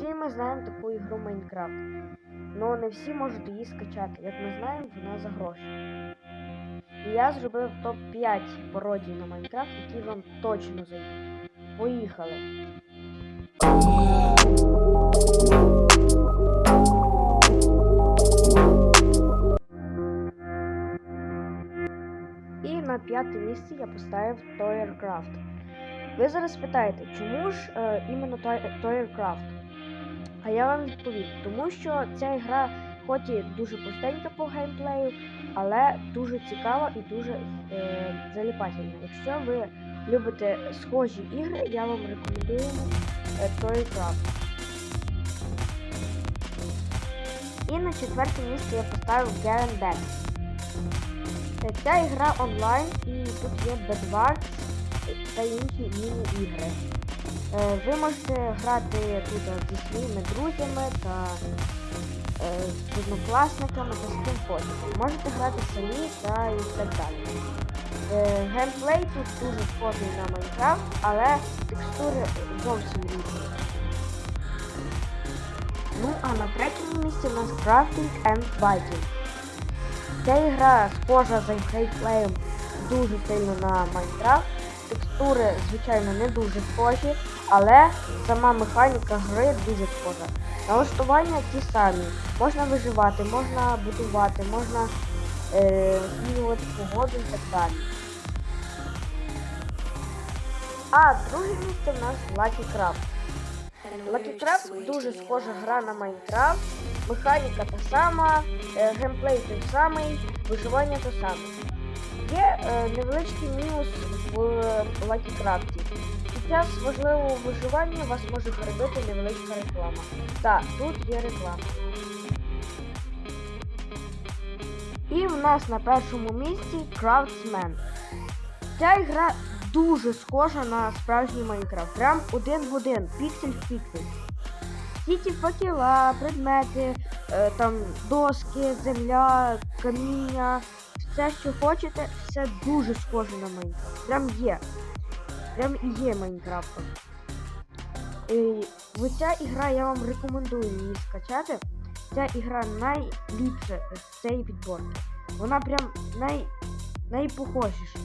Всі ми знаємо таку ігру Майнкрафт. але не всі можуть її скачати. Як ми знаємо, вона за гроші. І я зробив топ-5 пародій на Майнкрафт, які вам точно зайдуть. Поїхали! І на п'яте місце я поставив Toyercraft. Ви зараз питаєте, чому ж е, іменно Toy- Toyercraft? А я вам відповім, тому що ця гра хоч і дуже простенька по геймплею, але дуже цікава і дуже е, заліпательна. Якщо ви любите схожі ігри, я вам рекомендую е, Toycraft. І на четверте місце я поставив Garen Back. Е, Ця ігра онлайн і тут є Bedwars та інші міні-ігри. Е, Ви можете грати тут зі своїми друзями та е, з однокласниками та з ким хочете. Можете грати самі та і так далі. Е, Геймплей тут дуже схожий на Майнкрафт, але текстури зовсім різні. Ну а на третьому місці у нас Crafting and Biking. Ця ігра схожа за геймплеєм дуже сильно на Майнкрафт. Текстури, звичайно, не дуже схожі, але сама механіка гри дуже схожа. Налаштування ті самі. Можна виживати, можна будувати, можна е, змінювати погоду і так далі. А друге місце в нас Lucky Craft. Lucky Craft дуже схожа гра на Майнкрафт, механіка та сама, е, геймплей той самий, виживання те саме. Є е, невеличкий мінус Lucky Під час важливого виживання вас може перебити невеличка реклама. Так, тут є реклама. І в нас на першому місці Craftsman. Ця ігра дуже схожа на справжній Майнкрафт. Прям один в один, піксель в піксель. Всі ті факела, предмети, е, там доски, земля, каміння, все, що хочете, все дуже схоже на Майнкрафт. Прям є. Прям і є Майнкрафтом. І ця ігра я вам рекомендую її скачати. Ця ігра найліпша з цієї підборки. Вона прям най, найпохожіша.